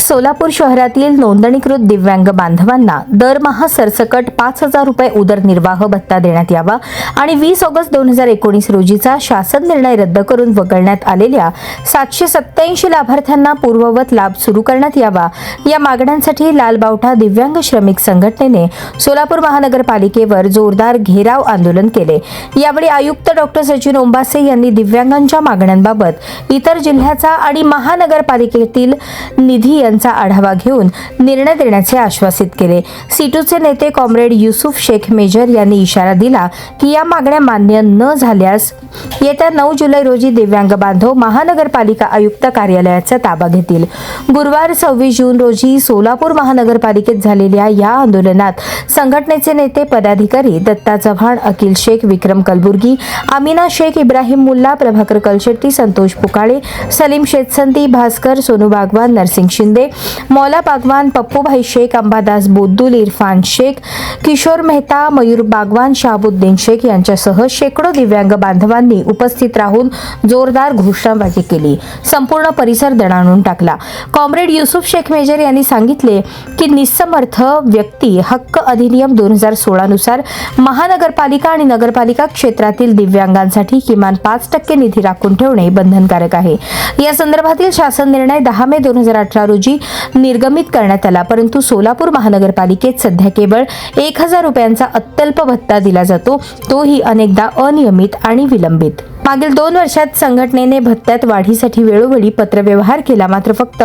सोलापूर शहरातील नोंदणीकृत दिव्यांग बांधवांना दरमहा सरसकट पाच हजार रुपये उदरनिर्वाह भत्ता देण्यात यावा आणि वीस ऑगस्ट दोन हजार एकोणीस रोजीचा शासन निर्णय रद्द करून वगळण्यात आलेल्या सातशे सत्याऐंशी लाभार्थ्यांना पूर्ववत लाभ सुरू करण्यात यावा या मागण्यांसाठी लालबावठा दिव्यांग श्रमिक संघटनेने सोलापूर महानगरपालिकेवर जोरदार घेराव आंदोलन केले. यावेळी आयुक्त डॉक्टर सचिन ओंबासे यांनी दिव्यांगांच्या मागण्यांबाबत इतर जिल्ह्याचा आणि महानगरपालिकेतील निधी यांचा आढावा घेऊन निर्णय देण्याचे आश्वासित केले. सीटूचे नेते कॉम्रेड युसुफ शेख मेजर यांनी इशारा दिला की या मागण्या मान्य न झाल्यास येत्या नऊ जुलै रोजी दिव्यांग बांधव महानगरपालिका आयुक्त कार्यालयाचा ताबा घेतील. गुरुवार सव्वीस जून रोजी सोलापूर महानगरपालिकेत झालेल्या या आंदोलनात संघटनेचे नेते पदाधिकारी दत्ता चव्हाण अकिल शेख विक्रम कलबुर्गी आमिना शेख इब्राहिम मुल्ला प्रभाकर कलशेट्टी संतोष पुकाळे सलीम शेतसंती भास्कर सोनू बागवान नरसिंग शिंदे मौला बागवान पप्पूभाई शेख अंबादास बोद्दुल इरफान शेख किशोर मेहता मयूर बागवान शाहबुद्दीन शेख यांच्यासह शेकडो दिव्यांग बांधवांनी उपस्थित राहून जोरदार घोषणाबाजी केली. संपूर्ण परिसर दणाणून टाकला. कॉम्रेड युसुफ शेख मेजर यांनी सांगितले की निसमर्थ व्यक्ती हक्क अधिनियम दोन हजार सोळानुसार महानगरपालिका आणि नगरपालिका क्षेत्रातील दिव्यांगांसाठी किमान पाच टक्के निधी राखून ठेवणे बंधनकारक आहे. या संदर्भातील शासन निर्णय दहा मे दोन हजार अठरा रोजी निर्गमित करण्यात आला परंतु सोलापूर महानगरपालिकेत सध्या केवळ एक हजार रुपयांचा अत्यल्प भत्ता दिला जातो. तोही अनेकदा अनियमित आणि विलंबित. मागील दोन वर्षात संघटनेने भत्त्यात वाढीसाठी वेळोवेळी पत्रव्यवहार केला मात्र फक्त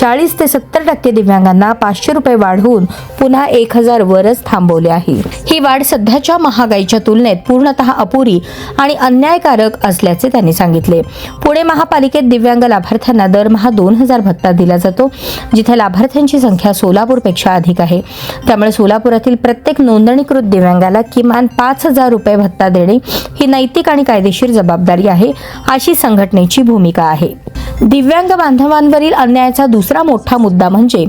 चाळीस ते सत्तर टक्के दिव्यांगांना पाचशे रुपये वाढवून पुन्हा एक हजार वरच थांबवले आहे. ही वाढ सध्याच्या महागाईच्या तुलनेत पूर्णतः अपुरी आणि अन्यायकारक असल्याचे त्यांनी सांगितले. पुणे महापालिकेत दिव्यांग लाभार्थ्यांना दरमहा दोन हजार भत्ता दिला जातो जिथे लाभार्थ्यांची संख्या सोलापूरपेक्षा अधिक आहे. त्यामुळे सोलापुरातील प्रत्येक नोंदणीकृत दिव्यांगाला किमान पाच हजार रुपये भत्ता देणे ही नैतिक आणि कायदेशीर जबाबदारी आहे अशी संघटनेची भूमिका आहे. दिव्यांग बांधवांवरील अन्यायाचा दुसरा मोठा मुद्दा म्हणजे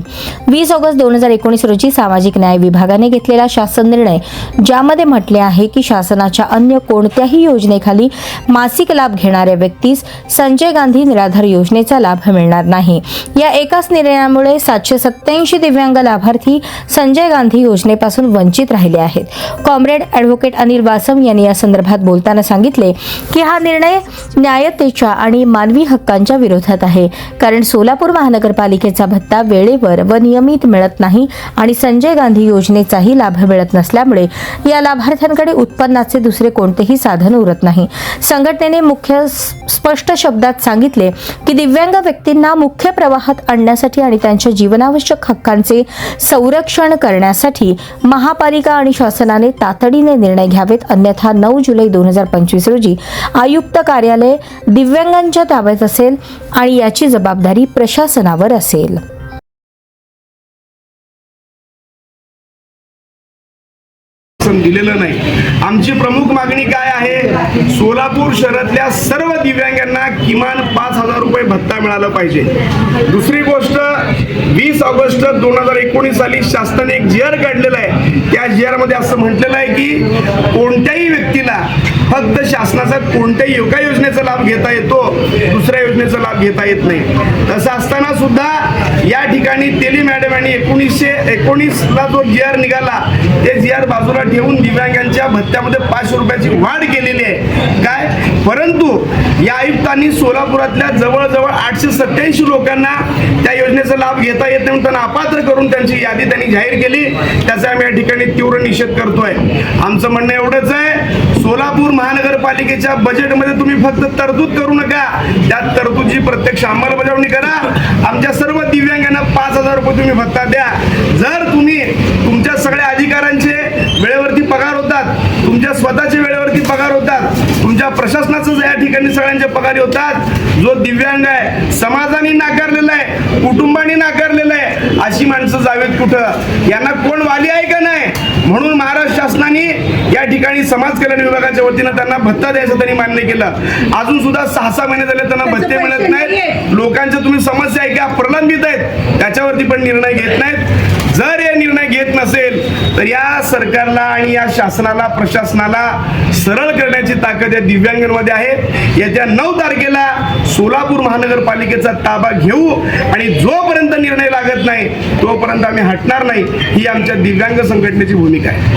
वीस ऑगस्ट दोन हजार एकोणीस रोजी सामाजिक न्याय विभागाने घेतलेला शासन निर्णय ज्यामध्ये म्हटले आहे की शासनाच्या अन्य कोणत्याही योजनेखाली मासिक लाभ घेणाऱ्या व्यक्तीस संजय गांधी निराधार योजनेचा लाभ मिळणार नाही. या एकाच निर्णयामुळे सातशे सत्याऐंशी दिव्यांग लाभार्थी संजय गांधी योजनेपासून वंचित राहिले आहेत. कॉम्रेड ॲडव्होकेट अनिल वासम यांनी या संदर्भात बोलताना सांगितले की हा निर्णय न्यायतेच्या आणि मानवी हक्कांच्या विरोधात आहे. कारण सोलापूर महानगरपालिकेचा भत्ता वेळेवर व नियमित मिळत नाही आणि संजय गांधी योजनेचाही लाभ मिळत नसल्यामुळे या लाभार्थ्यांकडे उत्पन्नाचे दुसरे कोणतेही साधन उरत नाही. संघटनेने मुख्य स्पष्ट शब्दात सांगितले की दिव्यांग व्यक्तींना मुख्य प्रवाहात आणण्यासाठी आणि त्यांच्या जीवनावश्यक हक्कांचे संरक्षण करण्यासाठी महापालिका आणि शासनाने तातडीने निर्णय घ्यावेत. अन्यथा नऊ जुलै दोन हजार पंचवीस रोजी आयुक्त कार्यालय दिव्यांगांच्या ताब्यात असेल. आणि याची जबाबदारी प्रशासनावर असेल. दिलेलं नाही. आमची प्रमुख मागणी काय आहे? सोलापूर शहरातल्या सर्व दिव्यांगांना किमान पाच हजार रुपये भत्ता मिळाला पाहिजे. दुसरी गोष्ट वीस ऑगस्ट दोन हजार एकोणीस साली शासनाने एक जी आर काढलेला आहे. त्या जी आरमध्ये असं म्हटलेलं आहे की कोणत्याही व्यक्तीला फक्त शासनाचा कोणत्याही एका योजनेचा लाभ घेता येतो दुसऱ्या योजनेचा लाभ घेता येत नाही. तसं असताना सुद्धा या ठिकाणी तेली मॅडम यांनी एकोणीसशे एकोणीसला जो जी आर निघाला ते जी आर बाजूला ठेवून दिव्यांगांच्या भत्त्यामध्ये पाचशे रुपयाची वाढ केलेली आहे. काय? परंतु या आयुक्तांनी सोलापुरातल्या जवळजवळ आठशे सत्याऐंशी लोकांना त्या योजनेचा लाभ घेता येत नाही म्हणून त्यांना अपात्र करून त्यांची यादी त्यांनी जाहीर केली. त्याचा आम्ही या ठिकाणी तीव्र निषेध करतोय. आमचं म्हणणं एवढंच आहे सोलापूर महानगरपालिकेच्या बजेटमध्ये तुम्ही फक्त तरतूद करू नका. त्या तरतूदची प्रत्यक्ष अंमलबजावणी करा. आमच्या सर्व दिव्यांगांना पाच हजार रुपये तुम्ही भत्ता द्या. जर तुम्ही तुमच्या सगळ्या अधिकारांचे वेळेवरती पगार होतात तुमच्या स्वतःचे वेळेवरती पगार होतात ठिकाणी सगळ्यांचे पगारी होतात जो दिव्यांग आहे समाजाने नाकारलेला आहे कुटुंबाने नाकारलेलं आहे अशी माणसं जावेत कुठं? यांना कोण वाली आहे का नाही? म्हणून महाराष्ट्र शासनाने या ठिकाणी समाज कल्याण विभागाच्या वतीनं त्यांना भत्ता द्यायचं त्यांनी मान्य केलं. अजून सुद्धा सहा सहा महिने झाले त्यांना भत्ते मिळत नाहीत. लोकांच्या तुम्ही समस्या आहे का प्रलंबित आहेत. त्याच्यावरती पण निर्णय घेत नाहीत जर हे निर्णय घेत नसेल तर या सरकारला आणि या शासनाला प्रशासनाला सरळ करण्याची ताकद या दिव्यांगांमध्ये आहे. येत्या नऊ तारखेला सोलापूर महानगरपालिकेचा ताबा घेऊ आणि जोपर्यंत निर्णय लागत नाही तोपर्यंत आम्ही हटणार नाही. ही आमच्या दिव्यांग संघटनेची भूमिका आहे.